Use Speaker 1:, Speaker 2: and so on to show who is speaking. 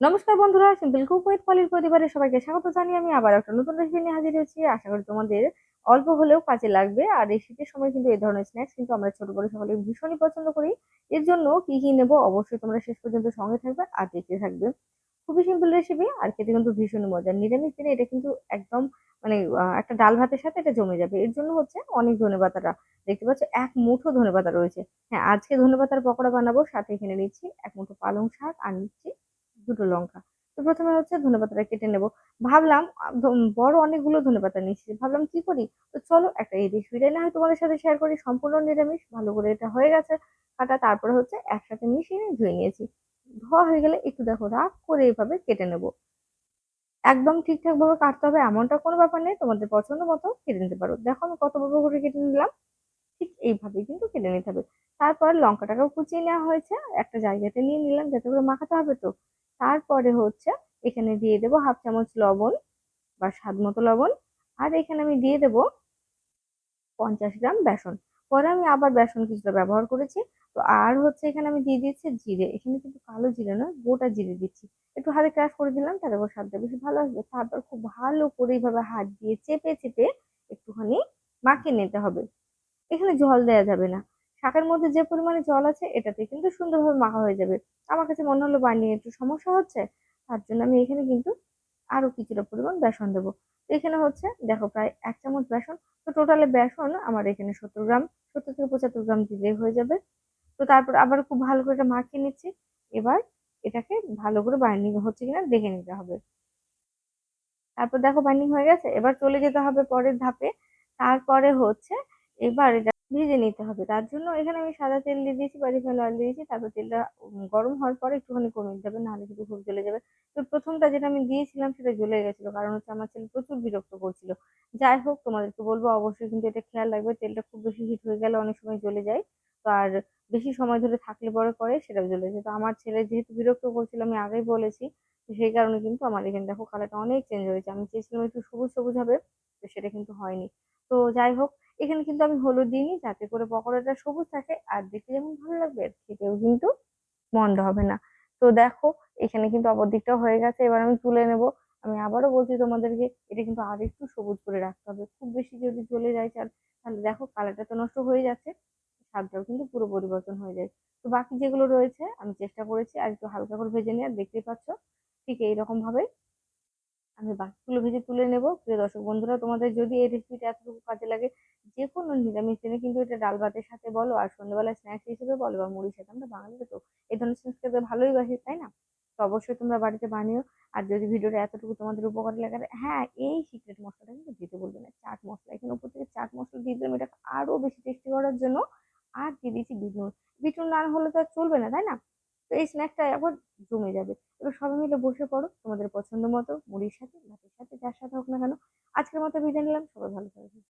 Speaker 1: নমস্কার বন্ধুরা simple cook with পলির পরিবারের সবাইকে স্বাগত জানিয়ে আমি আবার একটা নতুন রেসিপি নিয়ে হাজির হয়েছি। আশা করি তোমাদের অল্প হলেও কাজে লাগবে। আর এই শীতের সময় কিন্তু এই ধরনের স্ন্যাক্স কিন্তু আমরা ছোট বড় সকলে ভীষণই পছন্দ করি। এর জন্য কি কি নেব অবশ্যই তোমরা শেষ পর্যন্ত সঙ্গে থাকবে আর দেখতে থাকবে। খুবই সিম্পল রেসিপি আর খেতে কিন্তু ভীষণই মজার। নিরামিষ দিনে এটা কিন্তু একদম মানে একটা ডাল ভাতের সাথে এটা জমে যাবে। এর জন্য হচ্ছে অনেক ধনেপাতাটা দেখতে পাচ্ছ এক মুঠো ধনেপাতা রয়েছে। হ্যাঁ আজকে ধনেপাতার পকোড়া বানাবো। সাথে এখানে নিচ্ছি এক মুঠো পালং শাক আর নিচ্ছি দুটো লঙ্কা। তো প্রথমে হচ্ছে ধনেপাতাটা কেটে নেব। ভাবলাম বড় অনেকগুলো ধনেপাতা নিচ্ছি ভাবলাম কি করি? তো চলো একটা এই রেসিপিটাই না হয় তোমাদের সাথে শেয়ার করি। সম্পূর্ণ নিরামিষ, ভালো করে এটা হয়ে গেছে। কাটা, তারপরে হচ্ছে একসাথে মিশিয়ে নিয়ে ধুয়ে নিয়েছি। ধোয়া হয়ে গেলে একটু দেখো রাগ করে এইভাবে কেটে নেব। একদম ঠিকঠাক ভাবে কাটতে হবে এমনটা কোনো ব্যাপার নেই। তোমাদের পছন্দ মতো কেটে নিতে পারো। দেখো আমি কত বড় করে কেটে নিলাম। ঠিক এইভাবেই কিন্তু কেটে নিতে হবে। তারপর লঙ্কাটাকেও কুচিয়ে নেওয়া হয়েছে। একটা জায়গাতে নিয়ে নিলাম, যাতে করে মাখাতে হবে তো। তারপরে হচ্ছে এখানে দিয়ে দেবো হাফ চামচ লবণ বা স্বাদ মতো লবণ। আর এখানে আমি দিয়ে দেবো পঞ্চাশ গ্রাম বেসন। পরে আমি আবার বেসন কিছুটা ব্যবহার করেছি। তো আর হচ্ছে এখানে আমি দিয়ে দিয়েছি জিরে। এখানে কিন্তু কালো জিরে না গোটা জিরে দিচ্ছি। একটু হাতে ক্রাশ করে দিলাম তার উপর স্বাদটা বেশি ভালো আসবে। তারপর খুব ভালো করে এইভাবে হাত দিয়ে চেপে চেপে একটুখানি মাখিয়ে নিতে হবে। এখানে জল দেওয়া যাবে না। শাকের মধ্যে যে পরিমাণে জল আছে, এটাতে কিন্তু সুন্দরভাবে মাখা হয়ে যাবে। আমার কাছে মনে হলো বানিয়ে একটু সমস্যা হচ্ছে, তার জন্য আমি এখানে কিন্তু আরও কিছুটা পরিমাণ বেসন দেবো। এখানে হচ্ছে, দেখো প্রায় এক চামচ বেসন, তো টোটালে বেসন আমার এখানে সত্তর গ্রাম, সত্তর থেকে পঁচাত্তর গ্রাম দিলেই হয়ে যাবে। তো তারপর আবার খুব ভালো করে এটা মাখিয়ে নিচ্ছি। এবার এটাকে ভালো করে বাইন্ডিং হচ্ছে কিনা দেখে নিতে হবে। তারপর দেখো বাইন্ডিং হয়ে গেছে, এবার চলে যেতে হবে পরের ধাপে। তারপরে হচ্ছে, এবার এটা ভেজে নিতে হবে। তার জন্য এখানে আমি সাদা তেল দিয়ে দিয়েছি বা রিফাইন্ড অয়েল দিয়েছি। তারপর তেলটা গরম হওয়ার পরে একটুখানি কমে দিতে হবে নাহলে কিন্তু খুব জ্বলে যাবে। তো প্রথমটা যেটা আমি দিয়েছিলাম সেটা জ্বলে গেছিল, কারণ হচ্ছে আমার ছেলে প্রচুর বিরক্ত করছিল। যাই হোক, তোমাদেরকে বলব অবশ্যই কিন্তু এটা খেয়াল রাখবে, তেলটা খুব বেশি হিট হয়ে গেলে অনেক সময় জ্বলে যায়। তো আর বেশি সময় ধরে থাকলে পরে পরে সেটাও জ্বলে যায়। তো আমার ছেলে যেহেতু বিরক্ত করছিল, আমি আগেই বলেছি, তো সেই কারণে কিন্তু আমার এখানে দেখো কালারটা অনেক চেঞ্জ হয়েছে। আমি চেয়েছিলাম একটু সবুজ সবুজ হবে, তো সেটা কিন্তু হয়নি। তো যাই হোক, এখানে কিন্তু আমি হলুদ দিইনি যাতে করে পকোড়াটা সবুজ থাকে আর দেখতে যেমন ভালো লাগবে, খেতেও কিন্তু মন্দ হবে না। তো দেখো, এখানে কিন্তু অপর দিকটাও হয়ে গেছে, এবার আমি তুলে নেব। আমি আবারও বলছি তোমাদেরকে, এটা কিন্তু আর একটু সবুজ করে রাখতে হবে। খুব বেশি যদি জ্বলে যায় চাল, তাহলে দেখো কালারটা তো নষ্ট হয়ে যাচ্ছে, স্বাদটাও কিন্তু পুরো পরিবর্তন হয়ে যায়। তো বাকি যেগুলো রয়েছে, আমি চেষ্টা করেছি আর একটু হালকা করে ভেজে নিয়ে দেখতেই পাচ্ছ, ঠিক এইরকম ভাবে আমি বাকিগুলো ভেজে তুলে নেব। প্রিয় দর্শক বন্ধুরা, তোমাদের যদি এই রেসিপিটা এতটুকু কাজে লাগে যে কোনো নিরামিষ দিনে কিন্তু এটা ডাল ভাতের সাথে বলো, আর সন্ধ্যাবেলায় স্ন্যাক্স হিসেবে বলো, বা মুড়ির সাথে, আমরা বাঙালিরা তো এই ধরনের স্ন্যাক্স খেতে ভালোই বাসি, তাই না? তো অবশ্যই তোমরা বাড়িতে বানিও। আর যদি ভিডিওটা এতটুকু তোমাদের উপকারে লাগে হ্যাঁ এই সিক্রেট মশলাটা কিন্তু দিতে বলবে না। চাট মশলা, এখানে উপর থেকে চাট মশলা দিয়ে দিলাম এটা আরও বেশি টেস্টি করার জন্য। আর দিয়ে দিয়েছি বিট নুন বিট নুন না হলে তো আর চলবে না, তাই না? তো এই স্ন্যাকটা এখন জমে যাবে। এবার সবাই মিলে বসে পড়ো তোমাদের পছন্দ মতো, মুড়ির সাথে, ভাতের সাথে, যার সাথে হোক না কেন। আজকের মতো বিদায় নিলাম, সবাই ভালো থাকবে